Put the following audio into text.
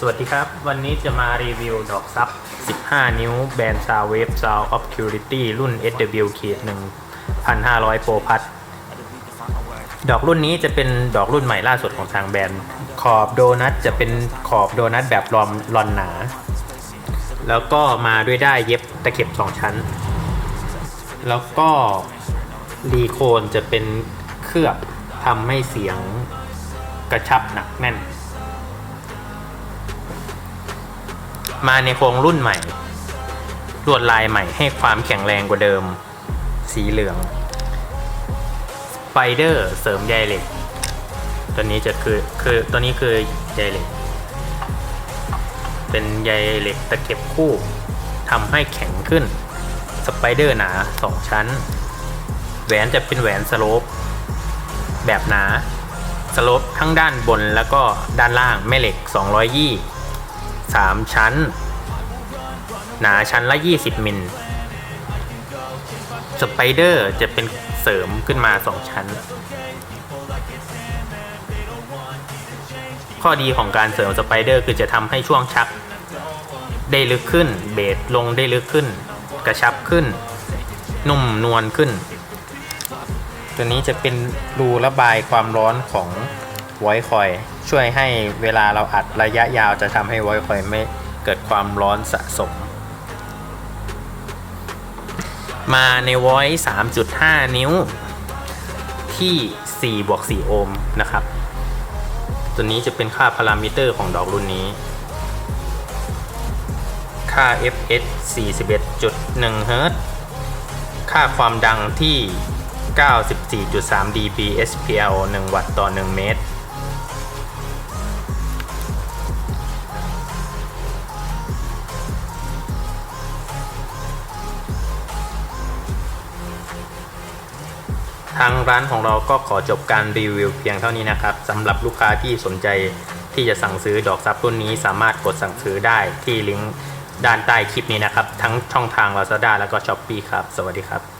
สวัสดีครับ วันนี้จะมารีวิวดอกซับ 15 นิ้วแบรนด์ซาวเวฟซาวออฟคิวริตี้รุ่น SW ขีด1,500 โปรพัทดอกรุ่นนี้จะเป็นดอกรุ่นใหม่ล่าสุดของทางแบรนด์ ขอบโดนัทจะเป็นขอบโดนัทแบบรอมรอนหนา แล้วก็มาด้วยได้เย็บตะเข็บ 2 ชั้น แล้วก็รีโคนจะเป็นเคลือบทำให้เสียงกระชับหนักแน่น มาในโครงรุ่นใหม่ ลวดลายใหม่ให้ความแข็งแรงกว่าเดิม สีเหลืองสไปเดอร์เสริมใยเหล็ก ตัวนี้จะคือคือตัวนี้คือใยเหล็ก เป็นใยเหล็กตะเข็บคู่ทำให้แข็งขึ้น สไปเดอร์หนา 2 ชั้น แหวนจะเป็นแหวนสโลปแบบหนาสโลปทั้งด้านบนแล้วก็ด้านล่างแม่เหล็ก200ยี่ 3 ชั้น หนาชั้นละ 20 มิลสไปเดอร์จะเป็นเสริมขึ้นมา 2 ชั้น ข้อดีของการเสริมสไปเดอร์คือจะทำให้ช่วงชัก ได้ลึกขึ้น เบสลงได้ลึกขึ้น กระชับขึ้น นุ่มนวลขึ้น ตัวนี้จะเป็นรูระบายความร้อนของ ไวคอยช่วยให้เวลาเราอัดระยะยาวจะทำให้ไวคอยไม่เกิดความร้อนสะสม มาในไว3.5 นิ้ว ที่4บวก4โอห์มนะครับ ตัวนี้จะเป็นค่าพารามิเตอร์ของดอกรุ่นนี้ ค่า fs 41.1 Hz ค่าความดังที่ 94.3 dB SPL 1 วัตต์ต่อ 1 เมตร ทางร้านของเราก็ขอจบการรีวิวเพียงเท่านี้นะครับสำหรับลูกค้าที่สนใจที่จะสั่งซื้อดอกซับรุ่นนี้สามารถกดสั่งซื้อได้ที่ลิงก์ด้านใต้คลิปนี้นะครับ ทั้งช่องทาง Lazada แล้วก็ Shopee ครับ สวัสดีครับ